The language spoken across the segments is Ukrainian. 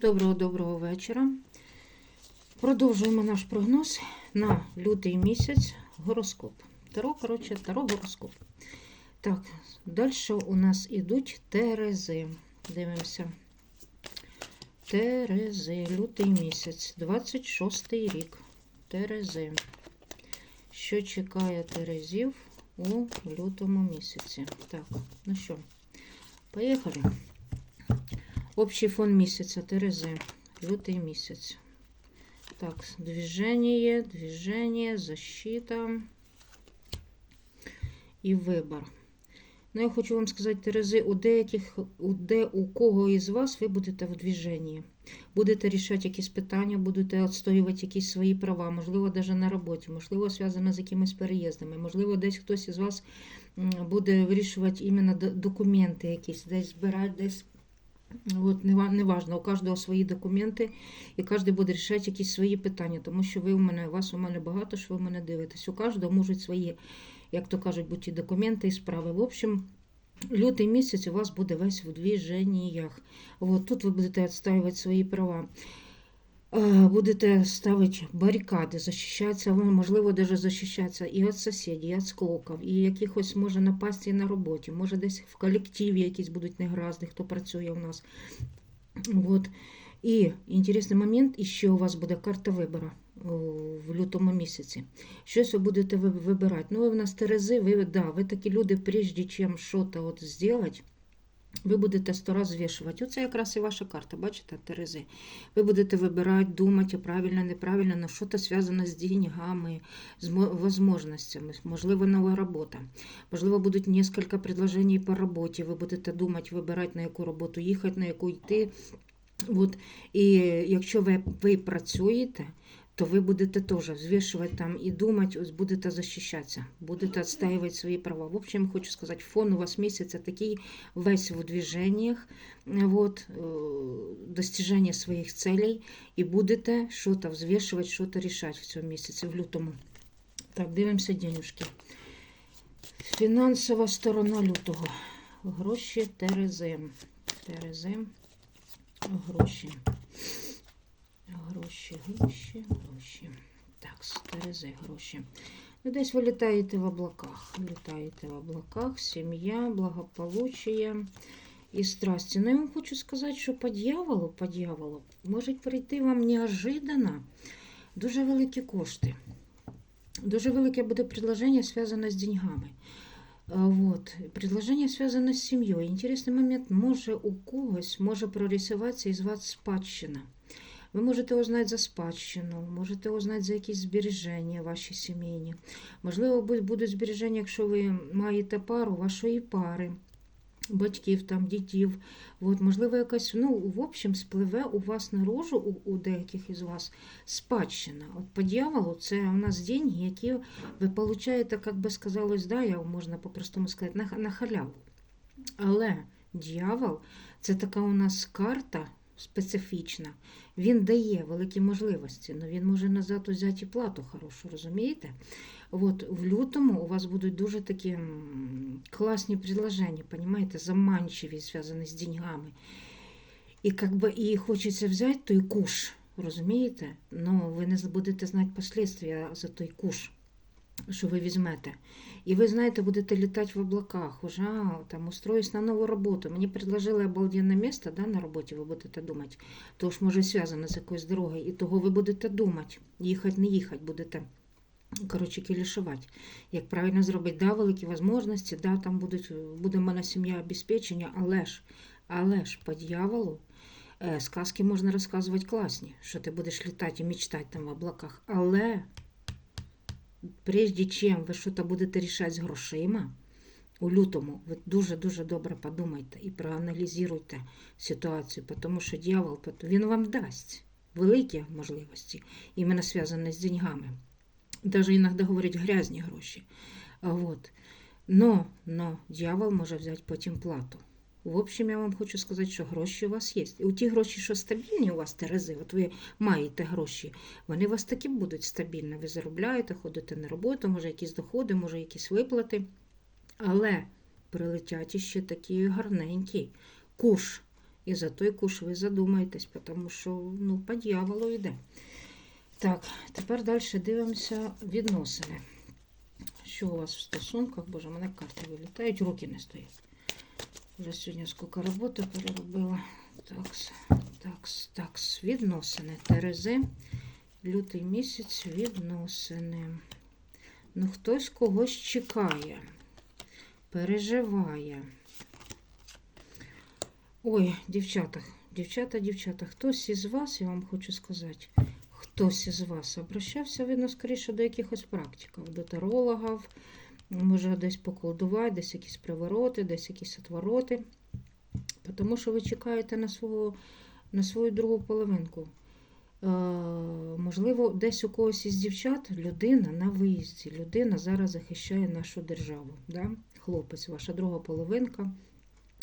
Доброго-доброго вечора. Продовжуємо наш прогноз на лютий місяць гороскоп. Таро, коротше, таро гороскоп. Так, далі у нас ідуть Терези. Дивимося. Терези, лютий місяць, 26 рік. Терези. Що чекає Терезів у лютому місяці? Так, ну що, поїхали. Общий фон месяца Терезы. Лютый месяц. Так, движение, движение, защита і вибор. Ну, я хочу вам сказати, Терези, у деяких, у де у кого із вас ви будете в движенні. Будете рішати якісь питання, будете відстоювати якісь свої права, можливо, навіть на роботі, можливо, зв'язано з якимись переїздами, можливо, десь хтось із вас буде вирішувати іменно документи якісь, десь збирати, десь От, не, ва- не важно, у кожного свої документи, і кожен буде рішати якісь свої питання, тому що ви у мене, вас у мене багато, що ви мене дивитесь. У кожного можуть свої, як то кажуть, бути документи і справи. В общем, лютий місяць у вас буде весь в движеннях. От, тут ви будете відстоювати свої права. Е, Будете ставити барикади, захищатися, можливо, навіть захищатися і від сусідів, і від склоків, і якихось може напасти на роботі, може десь в колективі якісь будуть негаразди, хто працює у нас. От. І інтересний момент, і ще у вас буде карта вибору в лютому місяці. Щось ви будете вибирати. Ну, ви в нас Терези, ви, да, ви такі люди, прежде чим щось зробити, ви будете сто раз звішувати. Оце якраз і ваша карта, бачите, Терези. Ви будете вибирати, думати, правильно, неправильно, на що-то зв'язане з деньгами, з мо- возможностями, можливо, нова робота. Можливо, будуть кілька предложень по роботі. Ви будете думати, вибирати, на яку роботу їхати, на яку йти. От. І якщо ви, ви працюєте, то ви будете теж взвішувати там і думати, ось будете захищатися, будете відстаювати свої права. В общем, хочу сказати, фон у вас місяця такий весь в движениях, вот, достиження своїх целей, і будете щось взвішувати, щось рішати в цьому місяці, в лютому. Так, дивимося денежки. Фінансова сторона лютого. Гроші Терези. Терези. Гроші. Гроші, гроші, гроші. Так, з Терези гроші. Ну, десь ви літаєте в облаках. Літаєте в облаках, сім'я, благополуччя і страсті. Ну, я вам хочу сказати, що по дьяволу, по дьяволу, можуть прийти вам неожиданно дуже великі кошти. Дуже велике буде предложення, зв'язане з деньгами. Вот. Предложение связано з сім'єю. Інтересний момент, може у когось може прорисуватися із вас спадщина. Ви можете узнати за спадщину, можете узнати за якісь збереження ваші сімейні. Можливо, будуть збереження, якщо ви маєте пару вашої пари, батьків, там, дітів. От, можливо, якась, ну, в общем, спливе у вас наружу, у, у деяких із вас спадщина. От по дьяволу це у нас деньги, які ви получаєте, як би сказалось, да, я можна по-простому сказати, на, на халяву. Але дьявол це така у нас карта специфічна. Він дає великі можливості, але він може назад взяти і плату хорошу, розумієте? От в лютому у вас будуть дуже такі класні предложення, понимаете, заманчиві, зв'язані з деньгами. І как би і хочеться взяти той куш, розумієте? Ну, ви не будете знати последствия за той куш, що ви візьмете. І ви, знаєте, будете літати в облаках, уже там устроюсь на нову роботу. Мені предложили обалденне місце да, на роботі, ви будете думати. То ж може зв'язано з якоюсь дорогою. І того ви будете думати. Їхати, не їхати будете. Коротше, кілішувати. Як правильно зробити, да, великі можливості, да, там будуть, буде в мене сім'я обезпечення, але ж, але ж по дьяволу е, сказки можна розказувати класні, що ти будеш літати і мечтати там в облаках. Але прежде чим ви щось будете рішати з грошима, у лютому ви дуже-дуже добре подумайте і проаналізуйте ситуацію, тому що дьявол він вам дасть великі можливості, іменно зв'язані з деньгами. Даже іноді говорять грязні гроші. Вот. Но, но дьявол може взяти потім плату. В общем, я вам хочу сказати, що гроші у вас є. І у ті гроші, що стабільні у вас терези, от ви маєте гроші, вони у вас такі будуть стабільні. Ви заробляєте, ходите на роботу, може якісь доходи, може якісь виплати. Але прилетять іще такі гарненькі куш І за той куш ви задумаєтесь, тому що ну, по дьяволу йде. Так, тепер далі дивимося відносини. Що у вас в стосунках? Боже, мене карти вилітають, руки не стоять. Вже сьогодні скільки роботи переробила. Такс, такс, такс. Відносини. Терези. Лютий місяць відносини. Ну, хтось когось чекає, переживає. Ой, дівчата, дівчата, дівчата, хтось із вас, я вам хочу сказати, хтось із вас обращався, видно, скоріше до якихось практиків, до тарологів, може десь поколдувати, десь якісь привороти, десь якісь отвороти. Тому що ви чекаєте на свого, на свою другу половинку. Е, можливо, десь у когось із дівчат людина на виїзді, людина зараз захищає нашу державу. Да? Хлопець, ваша друга половинка.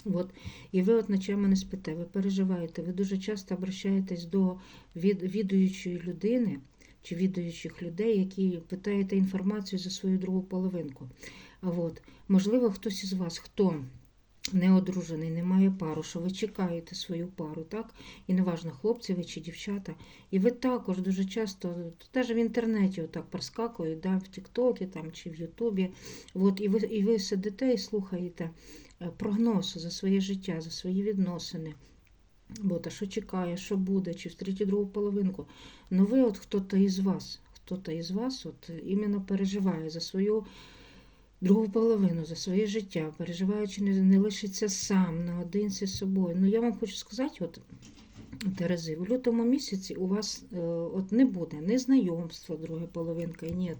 От. І ви от ночами не спите, ви переживаєте, ви дуже часто обращаєтесь до від, відуючої людини чи відуючих людей, які питаєте інформацію за свою другу половинку. От. Можливо, хтось із вас, хто не одружений, не має пару, що ви чекаєте свою пару, так? І неважно, хлопці ви чи дівчата. І ви також дуже часто, навіть в інтернеті отак проскакують, да, в Тіктокі там, чи в Ютубі. От, і, ви, і ви сидите і слухаєте е, прогноз за своє життя, за свої відносини. От, а що чекає, що буде, чи встріті другу половинку. Ну ви, от хто-то із вас, хто-то із вас от іменно переживає за свою другу половину, за своє життя, переживаючи, не, не лишиться сам наодинці з собою. Ну, я вам хочу сказати, от, Терези, в лютому місяці у вас е, от не буде ні знайомства другої половинки, ні.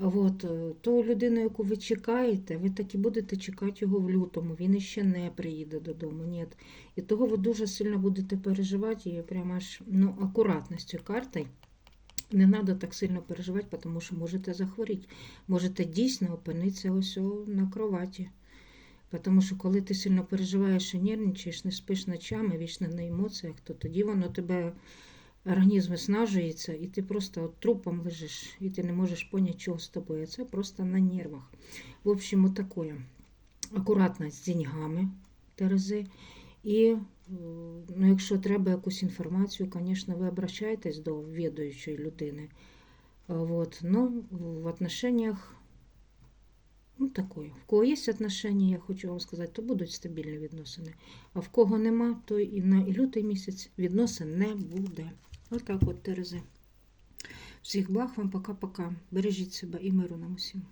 От, е, ту людину, яку ви чекаєте, ви так і будете чекати його в лютому. Він іще не приїде додому. Ні. І того ви дуже сильно будете переживати і прямо аж ну, акуратно з цією картою. Не треба так сильно переживати, тому що можете захворіти. Можете дійсно опинитися ось на кроваті. Тому що коли ти сильно переживаєш і нервничаєш, не спиш ночами, вічно на емоціях, то тоді воно тебе організм виснажується, і ти просто от трупом лежиш, і ти не можеш поняти, чого з тобою. Це просто на нервах. В общем, отакое. Акуратно з деньгами Терези. І е, ну, якщо треба якусь інформацію, звісно, ви обращаєтесь до відуючої людини. Вот. Но в отношениях ну, такое. В кого є отношения, я хочу вам сказати, то будуть стабільні відносини. А в кого нема, то і на лютий місяць відносин не буде. Отак от, Терези. Всіх благ вам, пока-пока. Бережіть себе і миру нам усім.